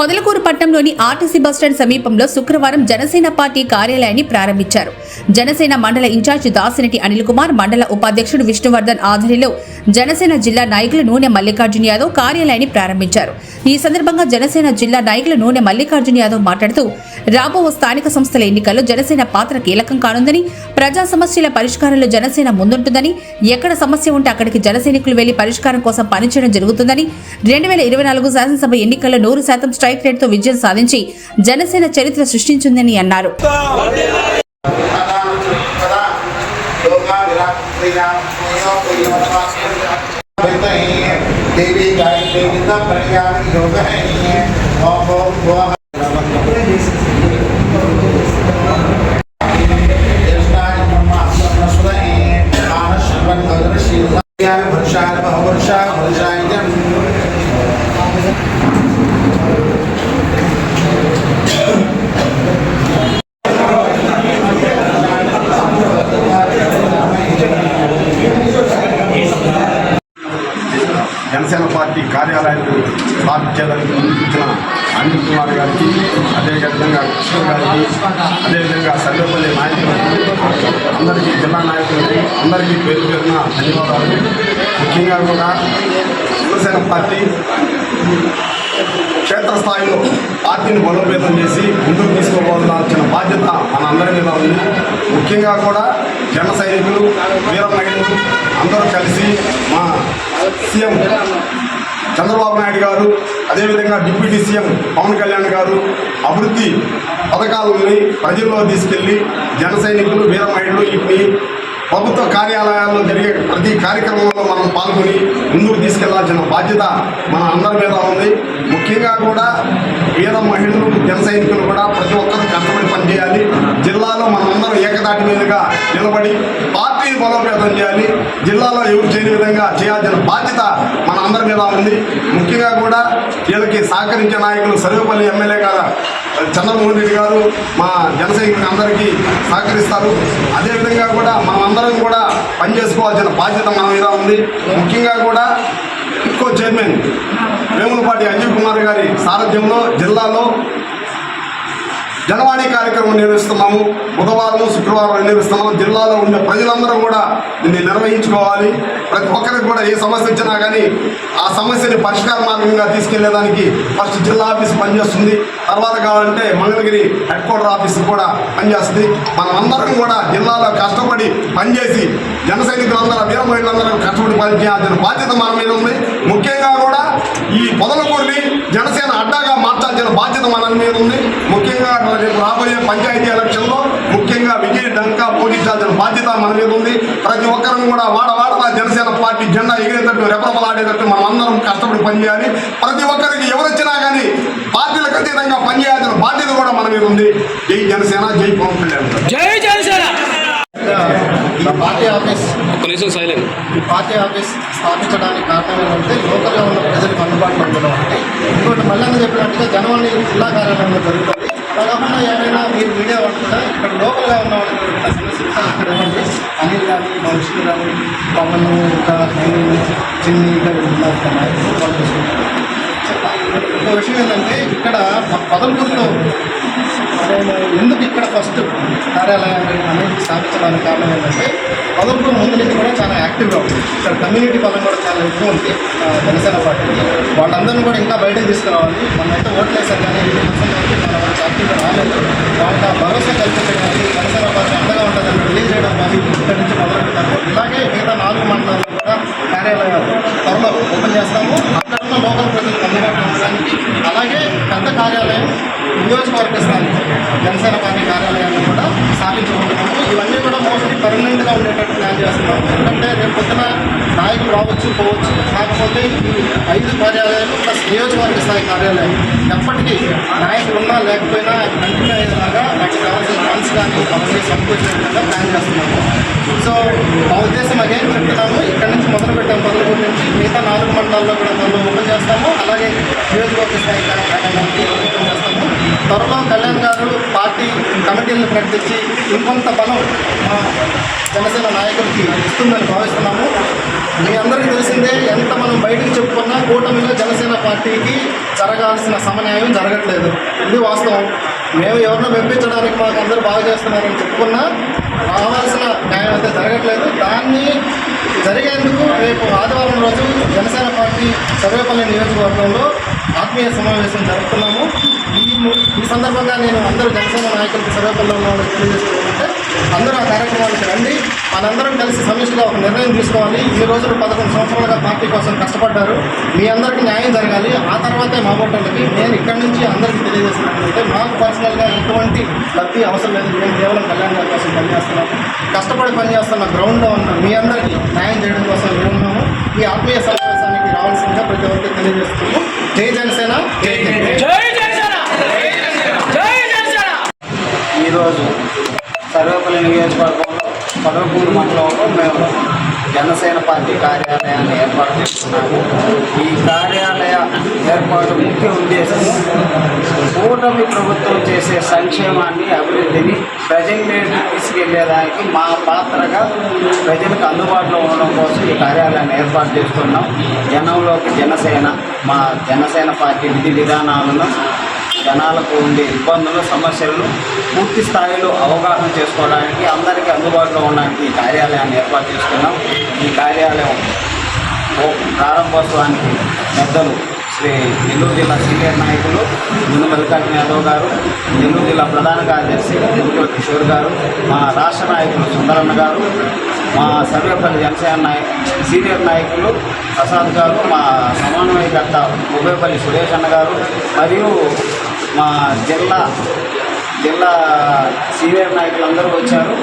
పొదలకూరు పట్టణంలోని RTC bus stand సమీపంలో శుక్రవారం జనసేన పార్టీ కార్యాలయాన్ని ప్రారంభించారు. జనసేన మండల ఇన్ఛార్జ్ దాసినటి అనిల్ కుమార్ మండల ఉపాధ్యక్షుడు విష్ణువర్ధన్ ఆధ్వర్యంలో జనసేన జిల్లా నాయకులు నూనె మల్లికార్జున యాదవ్ కార్యాలయాన్ని ప్రారంభించారు. ఈ సందర్భంగా జనసేన జిల్లా నాయకులు నూనె మల్లికార్జున యాదవ్ మాట్లాడుతూ రాబో స్థానిక సంస్థల ఎన్నికల్లో జనసేన పాత్ర కీలకం కానుందని ప్రజా సమస్యల పరిష్కారంలో జనసేన ముందుంటుందని ఎక్కడ సమస్య ఉంటే అక్కడికి జనసైనికులు వెళ్ళి పరిష్కారం కోసం పనిచేయడం జరుగుతుందని రెండు వేల ఇరవై నాలుగు శాసనసభ ఎన్నికల్లో నూరు శాతం స్ట్రైక్ రేట్తో విజయం సాధించి జనసేన చరిత్ర సృష్టించిందని అన్నారు देवी गायत्री प्रज्ञान योग है కార్యాలయాలకు పార్టీ కార్యాలయాన్ని అనిల్ కుమార్ గారికి అదేవిధంగా కృష్ణ గారికి అదేవిధంగా సర్వేపల్లి నాయకులకు అందరికీ జిల్లా నాయకులకి అందరికీ పేరు పేరున ధన్యవాదాలు. ముఖ్యంగా కూడా శివసేన పార్టీ క్షేత్రస్థాయిలో పార్టీని బలోపేతం చేసి ముందుకు తీసుకోవాల్సిన బాధ్యత మన అందరి మీద ఉంది. ముఖ్యంగా కూడా జన సైనికులు వీర మహిళలు అందరూ కలిసి మా సీఎం చంద్రబాబు నాయుడు గారు అదేవిధంగా డిప్యూటీ సీఎం పవన్ కళ్యాణ్ గారు అభివృద్ధి పథకాలని ప్రజల్లో తీసుకెళ్ళి జన సైనికులు వీర మహిళలు వీటిని ప్రభుత్వ కార్యాలయాల్లో జరిగే ప్రతి కార్యక్రమంలో మనం పాల్గొని ముందుకు తీసుకెళ్ళాల్సిన బాధ్యత మన అందరి మీద ఉంది. ముఖ్యంగా కూడా పేద మహిళలు జన సైనికులు కూడా ప్రతి ఒక్కరూ కష్టపడి పనిచేయాలి. జిల్లాలో మనమందరం ఏకదాటి మీదుగా నిలబడి పార్టీని బలోపేతం చేయాలి. జిల్లాలో ఎవరు చేయని విధంగా చేయాల్సిన బాధ్యత మన అందరి మీద ఉంది. ముఖ్యంగా కూడా వీళ్ళకి సహకరించే నాయకులు సర్వేపల్లి ఎమ్మెల్యే గారు చంద్రమోహన్ రెడ్డి గారు మా జనసైనికులు అందరికీ సహకరిస్తారు. అదేవిధంగా కూడా మనమందరం కూడా పనిచేసుకోవాల్సిన బాధ్యత మన మీద ఉంది. ముఖ్యంగా కూడా ఇంకో చైర్మన్ వేములపాటి అంజీవ్ కుమార్ గారి సారథ్యంలో జిల్లాలో జనవాణి కార్యక్రమం నిర్వహిస్తున్నాము. బుధవారం శుక్రవారం నిర్వహిస్తున్నాము. జిల్లాలో ఉండే ప్రజలందరూ కూడా దీన్ని నిర్వహించుకోవాలి. ప్రతి ఒక్కరికి కూడా ఏ సమస్య వచ్చినా కానీ ఆ సమస్యని పరిష్కార మార్గంగా తీసుకెళ్ళేదానికి ఫస్ట్ జిల్లా ఆఫీస్ పనిచేస్తుంది. తర్వాత కావాలంటే మంగళగిరి హెడ్ క్వార్టర్ ఆఫీస్ కూడా పనిచేస్తుంది. మనం అందరం కూడా జిల్లాలో కష్టపడి పనిచేసి జన సైనికులందరూ వీర మహిళలందరూ కష్టపడి పనిచేయాల్సిన బాధ్యత మన మీద ఉంది. ముఖ్యంగా కూడా ఈ పొదలకూరిని జనసేన అడ్డాగా మార్చాల్సిన బాధ్యత మన మీద ఉంది. ముఖ్యంగా రేపు రాబోయే పంచాయతీ ఎలక్షన్లో ముఖ్యంగా విజయ డంకా పోటీచాల్సిన బాధ్యత మన మీద ఉంది. ప్రతి ఒక్కరం కూడా వాడ వాడలా జనసేన పార్టీ జెండా ఎగిరేటట్టు రెపరెపలాడేటట్టు మనం అందరం కష్టపడి పనిచేయాలి. ప్రతి ఒక్కరికి ఎవరొచ్చినా కానీ పార్టీలకు అతీతంగా పనిచేయాల్సిన బాధ్యత కూడా మన మీద ఉంది. జై జనసేన జై పవన్ కళ్యాణ్. జై జనసేన! ఈ పార్టీ ఆఫీస్ ఈ పార్టీ ఆఫీస్ స్థాపించడానికి కారణం ఏంటంటే లోకల్గా ఉన్న ప్రజలకు అందుబాటులో ఉండడం ఒకటి ఇంకోటి మళ్ళీ చెప్పినట్టుగా జనవరి జిల్లా కార్యాలయంలో జరుగుతుంది. కాకుండా ఏమైనా మీరు మీడియా వాళ్ళు కూడా ఇక్కడ లోకల్గా ఉన్న వాళ్ళకి సమస్యలు అనిల్ కానీ మా కానీ పవన్ ఇంకా నేను చిన్ని ఇంకా ఇక్కడ. విషయం ఏంటంటే ఇక్కడ మా పదమూరులో ఎందుకు ఇక్కడ ఫస్ట్ కార్యాలయాన్ని అనేది స్థాపించడానికి కారణం ఏంటంటే పదమూడు ముందు నుంచి కూడా చాలా యాక్టివ్గా ఉంది. ఇక్కడ కమ్యూనిటీ పదం కూడా చాలా ఎక్కువ ఉంది. జనసేన పార్టీ వాళ్ళందరినీ కూడా ఇంకా బయటకు తీసుకురావాలి. మనం అయితే ఓట్లు కానీ చాలా పర్సెంట్ వరకు మన వాళ్ళు యాక్టివ్గా రాలేదు వాళ్ళకి ఆ భరోసా కల్పించడానికి పరిసర పార్టీ అండగా ఉంటుందని తెలియజేయడం కానీ ఇక్కడి నుంచి మొదలు ఇలాగే మిగతా నాలుగు మండలాలు కూడా కార్యాలయాలు త్వరలో ఓపెన్ చేస్తాము. అక్కడ లోకల్ ప్రజలకు అందుబాటులో ఉండడానికి అలాగే పెద్ద కార్యాలయం నియోజకవర్గ స్థాయి జనసేన పార్టీ కార్యాలయాన్ని కూడా స్థాపించబోతున్నాము ఇవన్నీ కూడా పర్మనెంట్గా ఉండేటట్టు ప్లాన్ చేస్తున్నాం. ఎందుకంటే రేపు పొద్దున నాయకులు రావచ్చు పోవచ్చు. కాకపోతే ఈ ఐదు కార్యాలయాలు ప్లస్ నియోజకవర్గ స్థాయి కార్యాలయం ఎప్పటికీ నాయకులు ఉన్నా లేకపోయినా కంటిన్యూ అయ్యేలాగా వాటికి కావాల్సిన ఫండ్స్ కానీ అవన్నీ సమకూర్చే విధంగా ప్లాన్ చేస్తున్నాము సో మా ఉద్దేశం అగేం చెప్తున్నాము. ఇక్కడ నుంచి మొదలు పెట్టాము పదకొండు నుంచి మిగతా నాలుగు మండలాల్లో కూడా మనం ఓపెన్ చేస్తాము. అలాగే నియోజకవర్గ స్థాయి కార్యాలయానికి ఓపెన్ చేస్తాము త్వరలో కళ్యాణ్ గారు పార్టీ పార్టీలను ప్రకటించి ఇంకొంత బలం మా జనసేన నాయకులకి ఇస్తుందని భావిస్తున్నాము. మీ అందరికీ తెలిసిందే ఎంత మనం బయటకు చెప్పుకున్నా కూటమిలో జనసేన పార్టీకి జరగాల్సిన సమన్యాయం జరగట్లేదు. ఇది వాస్తవం. మేము ఎవరినో మెప్పించడానికి మాకు అందరూ బాగా చేస్తున్నారని చెప్పుకున్నా రావాల్సిన న్యాయం అయితే జరగట్లేదు. దాన్ని జరిగేందుకు రేపు ఆదివారం రోజు జనసేన పార్టీ సర్వేపల్లి నియోజకవర్గంలో ఆత్మీయ సమావేశం జరుపుతున్నాము. ఈ సందర్భంగా నేను అందరూ జనసేన నాయకులకు సర్వపల్లంలో వాళ్ళకి తెలియజేస్తున్నానంటే అందరూ ఆ కార్యక్రమానికి రండి. మనందరం కలిసి సమిష్టిగా ఒక నిర్ణయం తీసుకోవాలి. ఈ రోజులు పదకొండు సంవత్సరాలుగా పార్టీ కోసం కష్టపడ్డారు. మీ అందరికీ న్యాయం జరగాలి. ఆ తర్వాతే మా ఓటర్లకి నేను ఇక్కడి నుంచి అందరికీ తెలియజేస్తున్నానంటే మాకు పర్సనల్గా ఎటువంటి లబ్ధి అవసరం లేదు. మేము కేవలం కళ్యాణ్ గారి కోసం పనిచేస్తున్నాం. కష్టపడి పనిచేస్తున్న గ్రౌండ్లో ఉన్న మీ అందరికీ న్యాయం చేయడం కోసం ఉన్నాము. ఈ ఆత్మీయ సమావేశానికి రావాల్సిందిగా ప్రతి ఒక్కరికి తెలియజేస్తున్నాము. జై జనసేన. జై. జై జై జనసేన జై జనసేన ఈరోజు సర్వేపల్లి నియోజకవర్గంలో పదవకూరు మండలంలో మేము పార్టీ కార్యాలయాన్ని ఏర్పాటు చేస్తున్నాము ఈ కార్యాలయ ఏర్పాటు ముఖ్య ఉద్దేశం కూటమి ప్రభుత్వం చేసే సంక్షేమాన్ని అభివృద్ధిని ప్రజల్లోకి తీసుకెళ్ళేదానికి మా పాత్రగా ప్రజలకు అందుబాటులో ఉండడం కోసం ఈ కార్యాలయాన్ని ఏర్పాటు చేస్తున్నాం. జనంలోకి జనసేన మా జనసేన పార్టీ విధి విధానాలను జనాలకు ఉండే ఇబ్బందులు సమస్యలను పూర్తి స్థాయిలో అవగాహన చేసుకోవడానికి అందరికీ అందుబాటులో ఉండడానికి ఈ కార్యాలయాన్ని ఏర్పాటు చేసుకున్నాం. ఈ కార్యాలయం ప్రారంభోత్సవానికి పెద్దలు శ్రీ నెల్లూరు జిల్లా సీనియర్ నాయకులు ముందు మల్లికార్జున యాదవ్ గారు నెల్లూరు జిల్లా ప్రధాన కార్యదర్శి నెల్లూరు కిషోర్ గారు మా రాష్ట్ర నాయకులు సుందరన్న గారు మా సర్వేపల్లి జనసేన నాయ సీనియర్ నాయకులు ప్రసాద్ గారు మా సమన్వయకర్త ఉభయపల్లి సురేష్ అన్న గారు మరియు మా జిల్లా జిల్లా సీనియర్ నాయకులందరూ వచ్చారు.